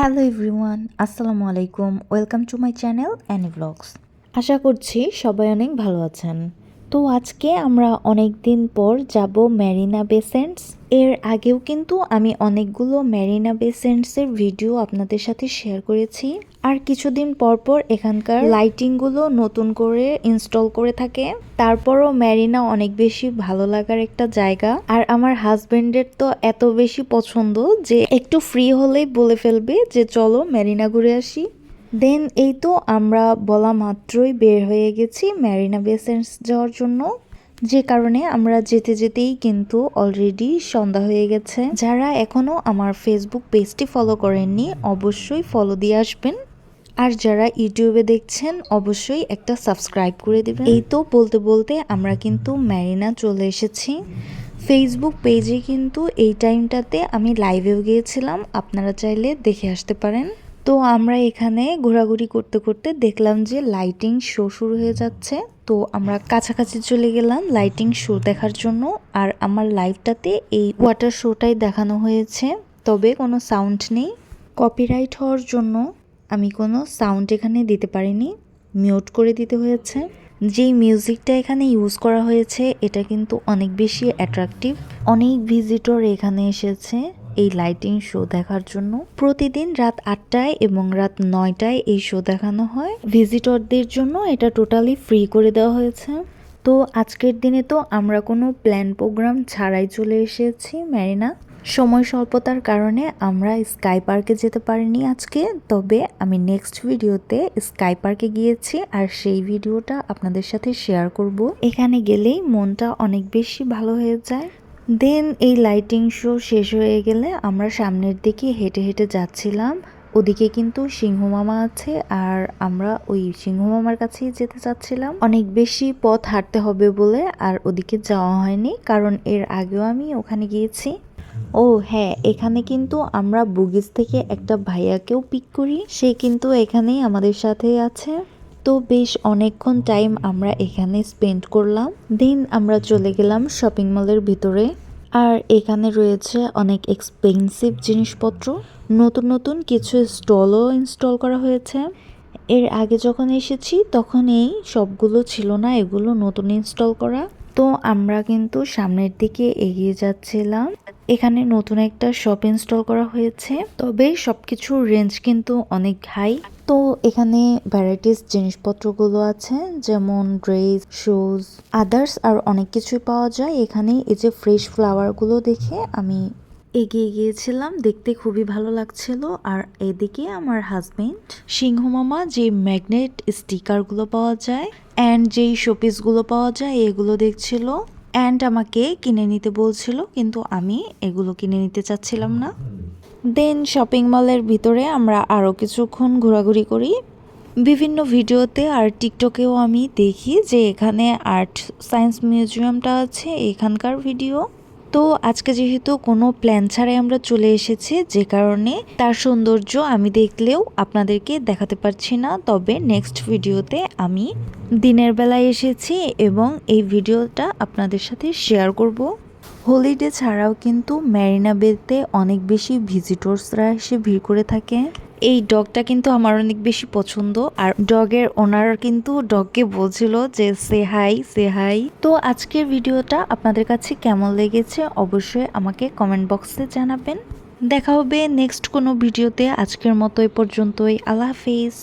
Hello everyone আসসালামু আলাইকুম welcome to my channel Annie blogs আশা করছি সবাই অনেক ভালো আছেন। তো আজকে আমরা অনেক দিন পর যাব ম্যারিনা বেসেন্টস এর আগেও কিন্তু আমি অনেকগুলো ম্যারিনা বেসেন্টসের ভিডিও আপনাদের সাথে শেয়ার করেছি। আর কিছুদিন পর পর এখানকার লাইটিংগুলো নতুন করে ইনস্টল করে থাকে। তারপরও ম্যারিনা অনেক বেশি ভালো লাগার একটা জায়গা। আর আমার হাজবেন্ডের তো এত বেশি পছন্দ যে একটু ফ্রি হলেই বলে ফেলবে যে চলো ম্যারিনা ঘুরে আসি। দেন এই তো আমরা বলা মাত্রই বের হয়ে গেছি ম্যারিনা বেসেন্স যাওয়ার জন্য। যে কারণে আমরা যেতে যেতেই কিন্তু অলরেডি সন্ধ্যা হয়ে গেছে। যারা এখনও আমার ফেসবুক পেজটি ফলো করেননি, অবশ্যই ফলো দিয়ে আসবেন। আর যারা ইউটিউবে দেখছেন, অবশ্যই একটা সাবস্ক্রাইব করে দেবেন। এই তো বলতে বলতে আমরা কিন্তু ম্যারিনা চলে এসেছি। ফেসবুক পেজে কিন্তু এই টাইমটাতে আমি লাইভেও গিয়েছিলাম। আপনারা চাইলে দেখে আসতে পারেন। তো আমরা এখানে ঘোরাঘুরি করতে করতে দেখলাম যে লাইটিং শো শুরু হয়ে যাচ্ছে। তো আমরা কাছাকাছি চলে গেলাম লাইটিং শো দেখার জন্য। আর আমার লাইভটাতে এই ওয়াটার শোটাই দেখানো হয়েছে। তবে কোনো সাউন্ড নেই। কপিরাইট হওয়ার জন্য আমি কোনো সাউন্ড এখানে দিতে পারিনি। মিউট করে দিতে হয়েছে। যেই মিউজিকটা এখানে ইউজ করা হয়েছে, এটা কিন্তু অনেক বেশি অ্যাট্রাকটিভ অনেক ভিজিটর এখানে এসেছে। এই লাইটিং শো দেখার জন্য। প্রতিদিন রাত আটটায় এবং রাত নয়টায় এই শো দেখানো হয়। ভিজিটরদের জন্য এটা টোটালি ফ্রি করে দেওয়া হয়েছে। তো আজকের দিনে তো আমরা কোনো প্ল্যান প্রোগ্রাম ছাড়াই চলে এসেছি ম্যারিনা সময় স্বল্পতার কারণে আমরা স্কাই পার্কে যেতে পারিনি আজকে। তবে আমি নেক্সট ভিডিওতে স্কাই পার্কে গিয়েছি আর সেই ভিডিওটা আপনাদের সাথে শেয়ার করব। এখানে গেলেই মনটা অনেক বেশি ভালো হয়ে যায়। দেন এই লাইটিং শো শেষ হয়ে গেলে আমরা সামনের দিকে হেঁটে হেঁটে যাচ্ছিলাম। ওদিকে কিন্তু সিংহ মামা আছে আর আমরা ওই সিংহ মামার কাছেই যেতে চাচ্ছিলাম। অনেক বেশি পথ হাঁটতে হবে বলে আর ওদিকে যাওয়া হয়নি কারণ এর আগেও আমি ওখানে গিয়েছি। ও হ্যাঁ এখানে কিন্তু আমরা বুগিস থেকে একটা ভাইয়াকেও পিক করি। সে কিন্তু এখানেই আমাদের সাথে আছে। তো বেশ অনেকক্ষণ টাইম আমরা এখানে স্পেন্ড করলাম। দেন আমরা চলে গেলাম শপিং মলের ভিতরে। আর এখানে রয়েছে অনেক এক্সপেন্সিভ জিনিসপত্র। নতুন নতুন কিছু স্টলও ইনস্টল করা হয়েছে। এর আগে যখন এসেছি, তখন এই সবগুলো ছিল না, এগুলো নতুন ইনস্টল করা। তো আমরা কিন্তু সামনের দিকে এগিয়ে যাচ্ছিলাম। এখানে নতুন একটা শপ ইনস্টল করা হয়েছে। তবে সবকিছুর রেঞ্জ কিন্তু অনেক হাই তো এখানে ভ্যারাইটিস জিনিসপত্রগুলো আছে, যেমন ড্রেস শুজ আদার্স আর অনেক কিছুই পাওয়া যায়। এখানে এই যে ফ্রেশ ফ্লাওয়ারগুলো দেখে আমি এগিয়ে গিয়েছিলাম, দেখতে খুবই ভালো লাগছিল। আর এদিকে আমার হাজবেন্ড সিংহ মামা যে ম্যাগনেট স্টিকারগুলো পাওয়া যায় অ্যান্ড যেই শোপিসগুলো পাওয়া যায়, এগুলো দেখছিল। অ্যান্ড আমাকে কিনে নিতে বলছিল, কিন্তু আমি এগুলো কিনে নিতে চাচ্ছিলাম না। দেন শপিং মলের ভিতরে আমরা আরও কিছুক্ষণ ঘোরাঘুরি করি। বিভিন্ন ভিডিওতে আর টিকটকেও আমি দেখি যে এখানে আর্ট সায়েন্স মিউজিয়ামটা আছে, এখানকার ভিডিও। তো আজকে যেহেতু কোনো প্ল্যান ছাড়াই আমরা চলে এসেছি, যে কারণে তার সৌন্দর্য আমি দেখলেও আপনাদেরকে দেখাতে পারছি না। তবে নেক্সট ভিডিওতে আমি দিনের বেলায় এসেছি এবং এই ভিডিওটা আপনাদের সাথে শেয়ার করব। হলিডে ছাড়াও কিন্তু ম্যারিনা বেতে অনেক বেশি ভিজিটর্সরা এসে ভিড় করে থাকে। এই ডগটা কিন্তু আমার অনেক বেশি পছন্দ। আর ডগের ওনার কিন্তু ডগকে বলছিল যে, সে হাই সে হাই। তো আজকের ভিডিওটা আপনাদের কাছে কেমন লেগেছে অবশ্যই আমাকে কমেন্ট বক্সে জানাবেন। দেখা হবে নেক্সট কোনো ভিডিওতে। আজকের মতো এ পর্যন্তই। আল্লাহ হাফিজ।